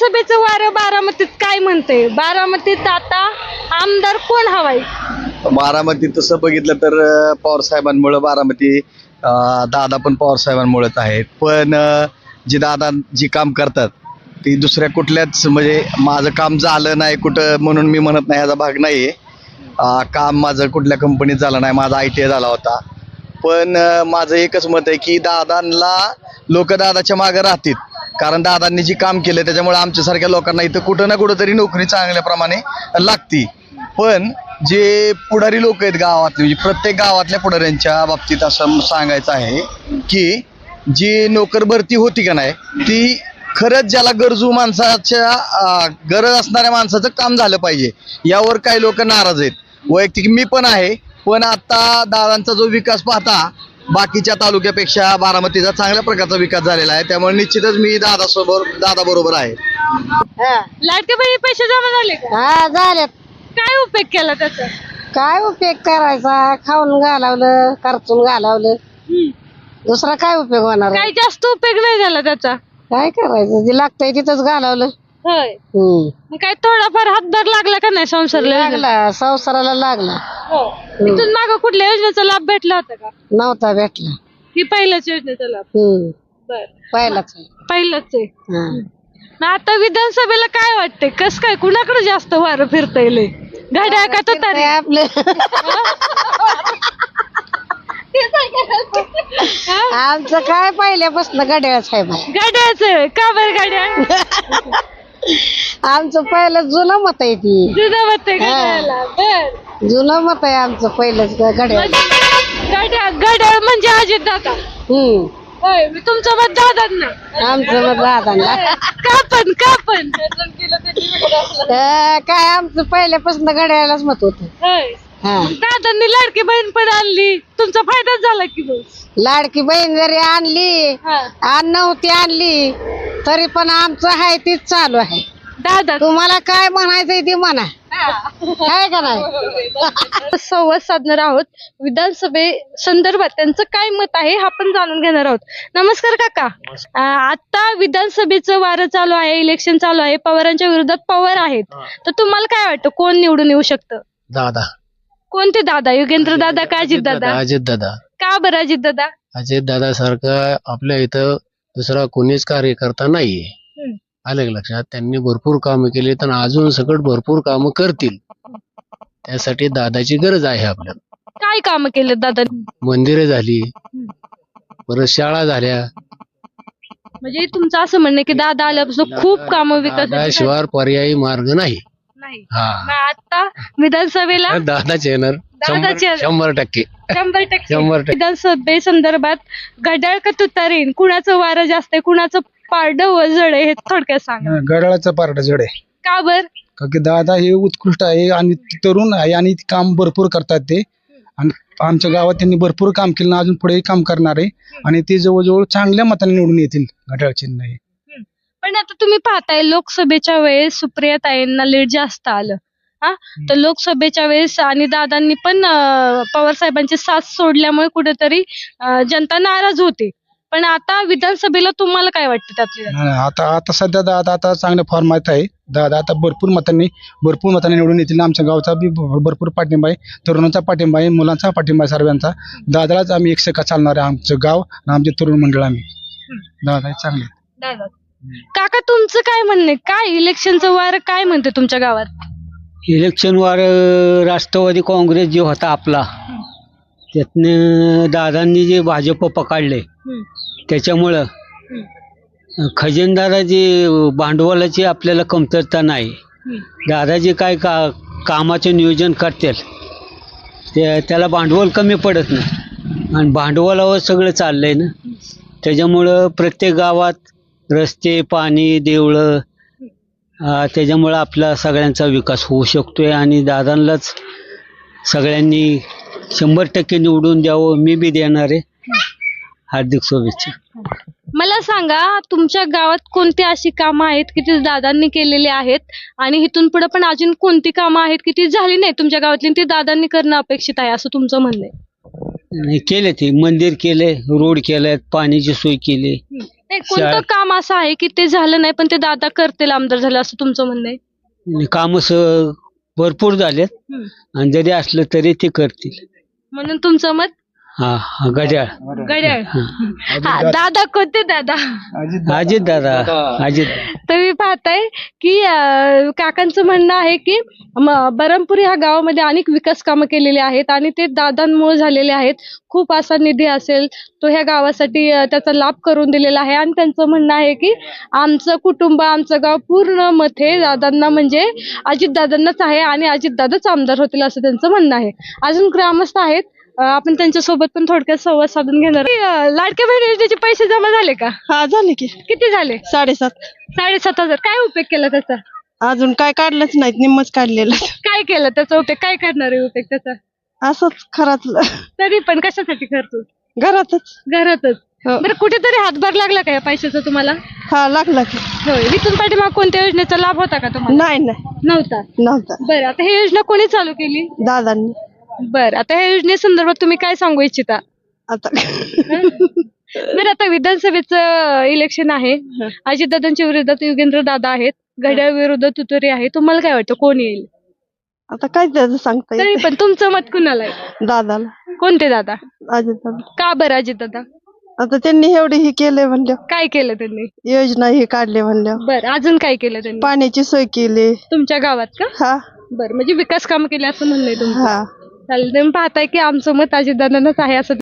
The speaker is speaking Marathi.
लोकसभेचं वारं बारामतीत काय म्हणते बारामतीत आता आमदार कोण हवाय? बारामती तसं बघितलं तर अं, पवार साहेबांमुळं बारामती अं, दादा पण पवार साहेबांमुळेच आहेत. पण अं, जी दादा जी काम करतात ती दुसऱ्या कुठल्याच म्हणजे माझं काम झालं नाही कुठं म्हणून मी म्हणत नाही ह्याचा भाग नाही आहे काम माझं कुठल्या कंपनीत झालं नाही माझा आय टी आय झाला होता. पण अं, माझं एकच मत आहे की दादांना लोक दादाच्या मागे राहतील. कारण दादांनी जी काम केलं त्याच्यामुळे आमच्यासारख्या लोकांना इथं कुठं ना कुठं तरी नोकरी चांगल्या प्रमाणे लागती. पण जे पुढारी लोक आहेत गावातले म्हणजे प्रत्येक गावातल्या पुढाऱ्यांच्या बाबतीत असं सांगायचं आहे की जी नोकर भरती होती का नाही ती खरंच ज्याला गरजू माणसाच्या गरज असणाऱ्या माणसाचं काम झालं पाहिजे. यावर काही लोक नाराज आहेत. वैयक्तिक मी पण आहे पण आता दादांचा जो विकास पाहता बाकीच्या तालुक्यापेक्षा बारामतीचा चांगल्या प्रकारचा विकास झालेला आहे. त्यामुळे निश्चितच मी दादा सोबत दादा बरोबर आहे. लाडके बहिणी पैसे जमा झाले का? हा झाल्यात काय उपयोग केला त्याचा? काय उपयोग करायचा? खाऊन घालावलं खर्चून घालावलं. दुसरा काय उपयोग होणार? काय जास्त उपयोग नाही झाला त्याचा. काय करायचं? जे लागतंय तिथंच घालावलं. होय. हम्म. मग काय थोडाफार हातभार लागला का नाही संसारला? लागला. संसाराला लागला. हो. इथून माग कुठल्या योजनेचा लाभ भेटला होता का? नव्हता भेटला. ही पहिल्याच योजनेचा लाभ. हम्म. बर. पहिलाच आहे. पहिलंच आहे. हा. मग आता विधानसभेला काय वाटतंय? कस काय कुणाकडे जास्त वारं फिरता येईल गाड्या का तो ते आपलं? आमचं काय पहिल्यापासून गड्याच आहे बाई. गाड्याच का बरं गाड्या आमचं पहिलं जुनं मत आहे ती. जुनं मत आहे बर. जुनं मत आहे आमचं पहिलंच गड्या गाड्या गाड्या म्हणजे अजित दादा हम्म. होय मी तुमचं मत दादांना. आमचं मत दादांना. का पण का पण. अं, काय आमचं पहिल्यापासून गड्यालाच मत होत. होय. हा. दादांनी लाडकी बहीण पण आणली. तुमचा फायदाच झाला की लाडकी बहीण जरी आणली हा. आणि नव्हती आणली तरी पण आमचं आहे तीच चालू आहे. दादा. तुम्हाला काय म्हणायचंय ते म्हणा. आहे का नाही? संवाद साधणार आहोत. विधानसभे संदर्भात त्यांचं काय मत आहे हा पण जाणून घेणार आहोत. नमस्कार काका. आता विधानसभेचं वारं चालू आहे इलेक्शन चालू आहे पवारांच्या विरोधात पवार आहेत. तर तुम्हाला काय वाटतं कोण निवडून येऊ शकतं? दादा. कोणते दादा? युगेंद्र दादा का अजित दादा अजित दादा का बरं अजित दादा अजित दादा सारखा आपल्या इथं दुसरा कोणीच कार्यकर्ता नाहीये. आलं का लक्षात. त्यांनी भरपूर कामं केली तर अजून सकट भरपूर कामं करतील. त्यासाठी दादाची गरज आहे आपल्याला. काय काम केले दादा मंदिरे झाली. परत शाळा झाल्या. म्हणजे तुमचं असं म्हणणं आहे की दादा आल्यापासून खूप कामं विकास दादाशिवाय पर्यायी मार्ग नाही. नाही. हा. आता विधानसभेला दादाचे येणार. दादाचे येणार. शंभर टक्के. शंभर टक्के. शंभर टक्के. विधानसभे संदर्भात घड्याळ का तुतारीन? कुणाचं वारं जास्त आहे कुणाचं पारड व जड हे थोडक्यात सांगा. गडाळाचं पार्ट जड आहे. का बर? का की दादा हे उत्कृष्ट आहे आणि तरुण आहे आणि काम भरपूर करतात ते. आणि आमच्या गावात त्यांनी भरपूर काम केलं आणि अजून पुढेही काम करणार आहे. आणि ते जवळजवळ चांगल्या मताने निवडून येतील घड्याळ चिन्ह हे. पण आता तुम्ही पाहताय लोकसभेच्या वेळेस सुप्रिया ताईंना लीड जास्त आलं. हा? तर लोकसभेच्या वेळेस आणि दादांनी पण पवार साहेबांची साथ सोडल्यामुळे कुठेतरी जनता नाराज होते. पण आता विधानसभेला तुम्हाला काय वाटतं त्यातले? आता आता सध्या दादा आता चांगल्या फॉर्मात आहे. दादा आता भरपूर मतांनी भरपूर मतांनी निवडून येतील आमच्या गावचा बी भ- भरपूर पाठिंबा आहे. तरुणांचा पाठिंबा आहे मुलांचा पाठिंबा आहे सर्वांचा. दादालाच आम्ही एकशे का चालणार आहे आमचं गाव आणि आमचे तरुण मंडळ आम्ही. दादा हे चांगले. आहेत. दादा. काका तुमचं काय म्हणणं आहे? काय इलेक्शनचं वार काय म्हणते तुमच्या गावात? इलेक्शनवर अं, राष्ट्रवादी काँग्रेस जे होता आपला त्यातनं दादांनी जे भाजप पकडले हम्म. त्याच्यामुळं खजिनदाराची भांडवलाची आपल्याला कमतरता नाही. दादा जे काय का कामाचं नियोजन करतील. ते त्याला भांडवल कमी पडत नाही. आणि भांडवलावर सगळं चाललंय ना. त्याच्यामुळं प्रत्येक गावात रस्ते पाणी देवळं त्याच्यामुळं आपला सगळ्यांचा विकास होऊ शकतोय आणि दादांनाच सगळ्यांनी शंभर टक्के निवडून द्यावं मी बी देणार आहे. हार्दिक शुभेच्छा. मला सांगा तुमच्या गावात कोणती अशी कामं आहेत की ती दादांनी केलेली आहेत? आणि इथून पुढे पण अजून कोणती कामं आहेत की ती झाली नाही तुमच्या गावातली आणि ती दादांनी करणं अपेक्षित आहे असं तुमचं म्हणणं आहे? आणि केले ते. मंदिर केले रोड केले पाण्याची सोय केली. नाही, कोणतं शाळा- काम असं आहे की ते झालं नाही पण ते दादा करतील आमदार झालं असं तुमचं म्हणणं आहे? आणि कामं स भरपूर झालेत. हम्म. आणि जरी असलं तरी ते करतील. म्हणून तुमचं मत? हा हा घड्याळ हा. दादा कोणते दादा? अजित दादा अजित. तुम्ही पाहताय की अं, काकांचं म्हणणं आहे की म- बरमपुरी ह्या गावामध्ये अनेक विकास कामं केलेली आहेत आणि ते दादांमुळे झालेले आहेत. खूप असा निधी असेल तो ह्या गावासाठी अं, त्याचा लाभ करून दिलेला आहे. आणि त्यांचं म्हणणं आहे की आमचं कुटुंब आमचं गाव पूर्ण मत हे दादांना म्हणजे अजितदादांनाच आहे आणि अजितदादाच आमदार होतील असं त्यांचं म्हणणं आहे. अजून ग्रामस्थ आहेत आपण त्यांच्यासोबत पण थोडक्यात संवाद साधून घेणार अं, लाडक्या बहीण योजनेचे पैसे जमा झाले का? हा झाले की. किती झाले? साडेसात. साडेसात हजार. काय उपयोग केला त्याचा? अजून काय काढलंच नाहीत निम्मच काढलेलं. काय केलं त्याचा उपयोग काय करणार आहे उपयोग त्याचा? असंच खरातलं. तरी पण कशासाठी खर्च घरातच. घरातच. हो. बरं कुठेतरी हातभार लागला का या पैशाचा तुम्हाला? हा लागला की. होय इथून पाठीमाग कोणत्या योजनेचा लाभ होता का तुम्हाला? नाही नाही. नव्हता. नव्हता. बरं आता ही योजना कोणी चालू केली? दादांनी. बरं आता ह्या योजनेसंदर्भात तुम्ही काय सांगू इच्छिता? आता बरं आता विधानसभेचं इलेक्शन आहे. अजितदादांच्या विरोधात युगेंद्र दादा आहेत. घड्याळ विरुद्ध तुतुरी आहे. तुम्हाला काय वाटतं कोण येईल? आता काय त्याचं सांगता तरी येत पण तुमचं मत कुणाला आहे? दादाला. कोणते दादा? अजित दादा का बरं अजितदादा? आता त्यांनी एवढे हे केले म्हणल्या काय केलं त्यांनी? योजना हे काढले म्हणल्या बरं अजून काय केलं त्यांनी? पाण्याची सोय केली. तुमच्या गावात का? हा. बरं म्हणजे विकास कामं केली असं म्हणणं आहे तुमचं. हा. चालेल. तुम्ही पाहताय की आमचं मत अजितदादांनाच आहे असं